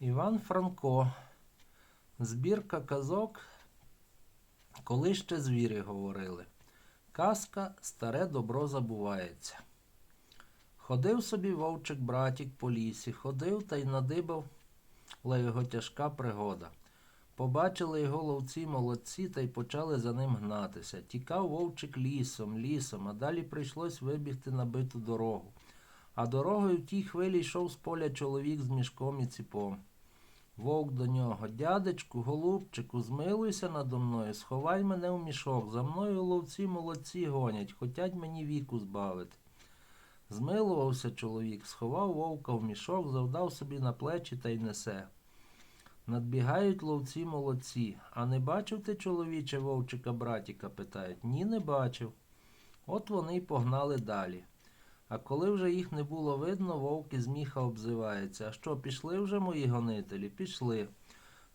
Іван Франко. Збірка казок, коли ще звірі говорили. Казка старе добро забувається. Ходив собі вовчик братік по лісі, ходив та й надибав його тяжка пригода. Побачили його ловці молодці та й почали за ним гнатися. Тікав вовчик лісом, лісом, а далі прийшлось вибігти на биту дорогу. А дорогою в тій хвилі йшов з поля чоловік з мішком і ціпом. Вовк до нього, дядечку, голубчику, змилуйся надо мною, сховай мене в мішок. За мною ловці молодці гонять, хотять мені віку збавити. Змилувався чоловік, сховав вовка в мішок, завдав собі на плечі та й несе. Надбігають ловці молодці. А не бачив ти, чоловіче, вовчика братіка? питають. Ні, не бачив. От вони й погнали далі. А коли вже їх не було видно, вовк із міха обзивається. А що, пішли вже мої гонителі? Пішли.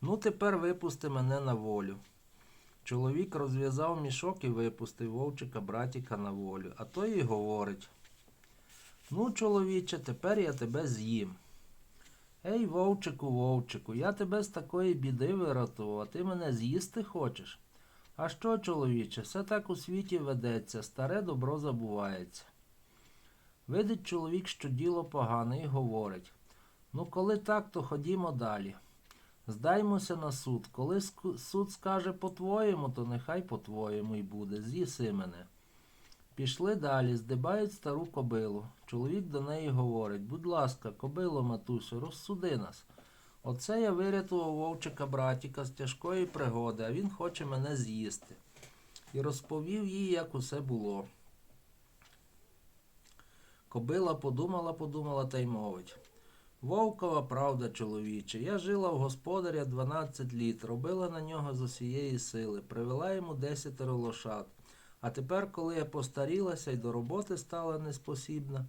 Ну, тепер випусти мене на волю. Чоловік розв'язав мішок і випустив вовчика братіка на волю. А той і говорить. Ну, чоловіче, тепер я тебе з'їм. Ей, вовчику, вовчику, я тебе з такої біди вирятував, а ти мене з'їсти хочеш? А що, чоловіче, все так у світі ведеться, старе добро забувається. Видить чоловік, що діло погане, і говорить ну, коли так, то ходімо далі. Здаймося на суд. Коли суд скаже по-твоєму, то нехай по-твоєму й буде. З'їси мене. Пішли далі, здибають стару кобилу. Чоловік до неї говорить будь ласка, кобило, матусю, розсуди нас. Оце я вирятував вовчика братіка з тяжкої пригоди, а він хоче мене з'їсти. І розповів їй, як усе було. Кобила подумала, подумала та й мовить. Вовкова правда, чоловіче. Я жила в господаря 12 літ, робила на нього з усієї сили, привела йому десятеро лошад. А тепер, коли я постарілася і до роботи стала неспосібна,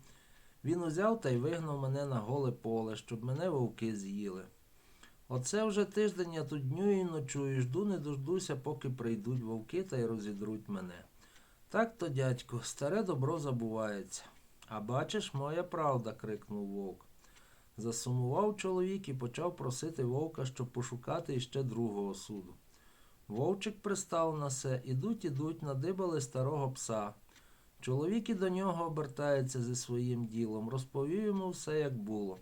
він узяв та й вигнав мене на голе поле, щоб мене вовки з'їли. Оце вже тиждень я тут дню і ночую, жду не дождуся, поки прийдуть вовки та й розідруть мене. Так то, дядько, старе добро забувається. А бачиш, моя правда, крикнув вовк. Засумував чоловік і почав просити вовка, щоб пошукати іще другого суду. Вовчик пристав на се, ідуть, ідуть, надибали старого пса. Чоловік і до нього обертається зі своїм ділом, розповів йому все, як було.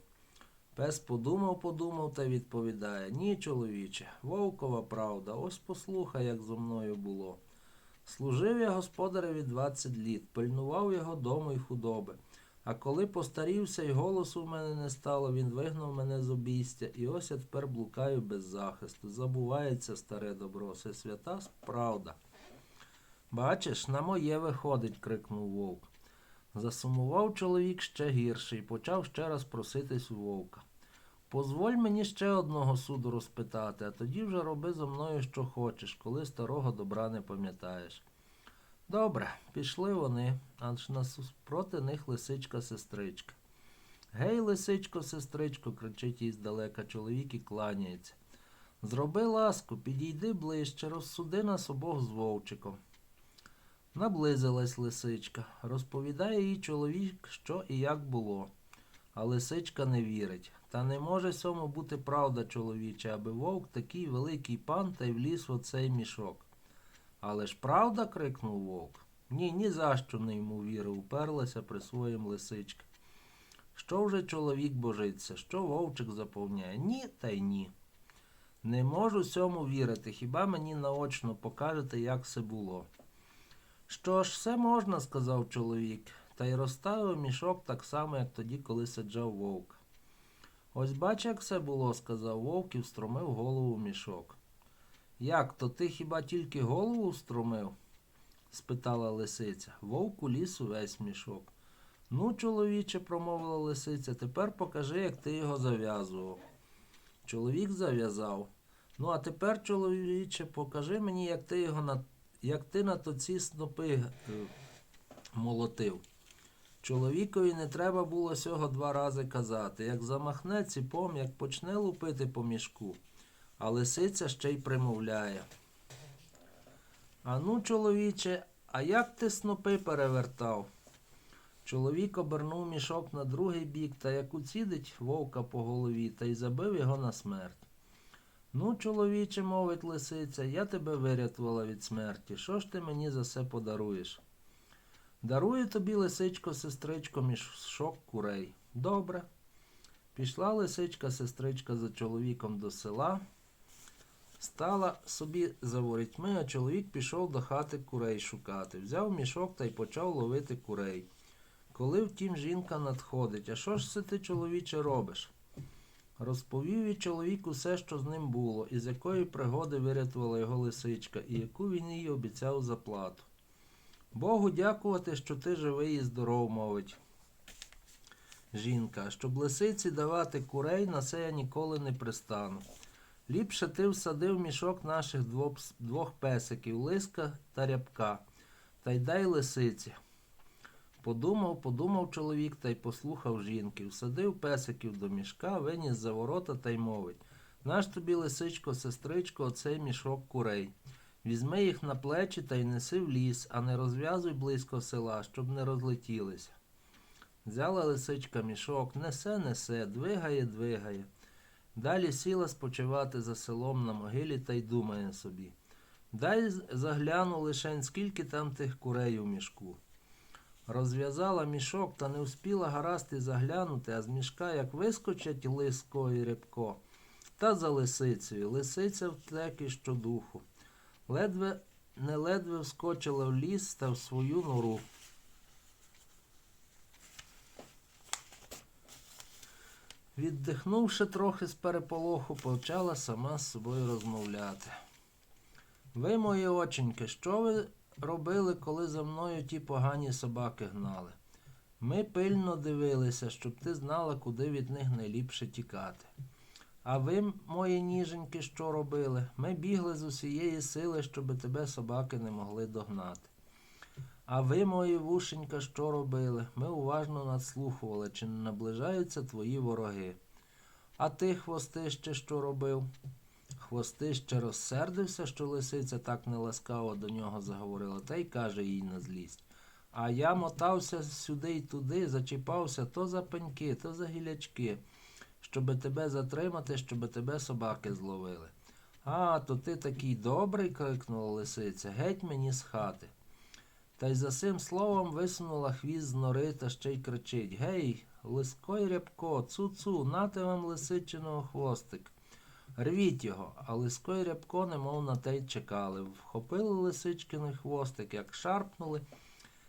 Пес подумав, подумав та відповідає Ні, чоловіче, вовкова правда, ось послухай, як зо мною було. Служив я господареві 20 літ, пильнував його дому й худоби. А коли постарівся і голосу в мене не стало, він вигнав мене з обійстя, і ось я тепер блукаю без захисту. Забувається старе добро, все свята правда. Бачиш, на моє виходить, крикнув вовк. Засумував чоловік ще гірше і почав ще раз проситись у вовка. Позволь мені ще одного суду розпитати, а тоді вже роби зо мною, що хочеш, коли старого добра не пам'ятаєш. Добре, пішли вони, аж наспроти них лисичка сестричка. Гей, лисичко, сестричко, кричить їй здалека чоловік і кланяється. Зроби ласку, підійди ближче, розсуди нас обох з вовчиком. Наблизилась лисичка. Розповідає їй чоловік, що і як було. А лисичка не вірить. Та не може сьому бути правда, чоловіче, аби вовк такий великий пан та й вліз в оцей мішок. Але ж правда? крикнув вовк. Ні, ні за що не йому вірив, уперлася при своїм лисичка. Що вже чоловік божиться, що вовчик заповняє? Ні, та й ні. Не можу сьому вірити, хіба мені наочно покажете, як все було. Що ж, все можна, сказав чоловік, та й розставив мішок так само, як тоді, коли саджав вовк. Ось бач, як все було, сказав вовк і встромив голову в мішок. Як то ти хіба тільки голову встромив? спитала лисиця. Вовк уліз увесь мішок. Ну, чоловіче, промовила лисиця, тепер покажи, як ти його зав'язував. Чоловік зав'язав. Ну, а тепер, чоловіче, покажи мені, як ти його на як ти на тоці снопи е, молотив. Чоловікові не треба було сього два рази казати. Як замахне ціпом, як почне лупити по мішку, а лисиця ще й примовляє. Ану, чоловіче, а як ти снопи перевертав? Чоловік обернув мішок на другий бік та як уцідить вовка по голові та й забив його на смерть. Ну, чоловіче, мовить лисиця, я тебе вирятувала від смерті. Що ж ти мені за це подаруєш? Дарую тобі, лисичко, сестричко, мішок курей. Добре. Пішла лисичка, сестричка за чоловіком до села. Стала собі за ворітьми, а чоловік пішов до хати курей шукати. Взяв мішок та й почав ловити курей. Коли втім жінка надходить, а що ж це ти, чоловіче, робиш? Розповів їй чоловік усе, що з ним було, і з якої пригоди вирятувала його лисичка, і яку він їй обіцяв заплату. Богу дякувати, що ти живий і здоров, мовить жінка. Щоб лисиці давати курей, на це я ніколи не пристану. Ліпше ти всадив мішок наших двох, двох песиків, лиска та рябка, та й дай лисиці. Подумав, подумав чоловік та й послухав жінки. Всадив песиків до мішка, виніс за ворота та й мовить. Наш тобі, лисичко, сестричко, оцей мішок курей. Візьми їх на плечі та й неси в ліс, а не розв'язуй близько села, щоб не розлетілися. Взяла лисичка мішок, несе, несе, двигає, двигає. Далі сіла спочивати за селом на могилі та й думає собі. Дай загляну лишень, скільки там тих курей у мішку. Розв'язала мішок та не вспіла гаразд і заглянути, а з мішка як вискочать лиско і рябко. Та за лисицею. Лисиця втеки щодуху. Ледве не ледве вскочила в ліс та в свою нору. Віддихнувши трохи з переполоху, почала сама з собою розмовляти. Ви, мої оченьки, що ви робили, коли за мною ті погані собаки гнали? Ми пильно дивилися, щоб ти знала, куди від них найліпше тікати. А ви, мої ніженьки, що робили? Ми бігли з усієї сили, щоб тебе собаки не могли догнати. А ви, мої вушенька, що робили? Ми уважно надслухували, чи не наближаються твої вороги. А ти, хвостище, що робив? Хвостище розсердився, що лисиця так неласкаво до нього заговорила, та й каже їй на злість. А я мотався сюди й туди, зачіпався то за пеньки, то за гілячки, щоби тебе затримати, щоби тебе собаки зловили. А, то ти такий добрий, крикнула лисиця, геть мені з хати. Та й за цим словом висунула хвіст з нори та ще й кричить Гей, лиско й рябко, цу-цу, нате вам лисичиного хвостик. Рвіть його, а лиско й рябко, немов на те й чекали. Вхопили лисичкиний хвостик, як шарпнули,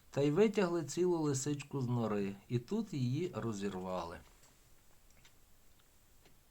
та й витягли цілу лисичку з нори, і тут її розірвали.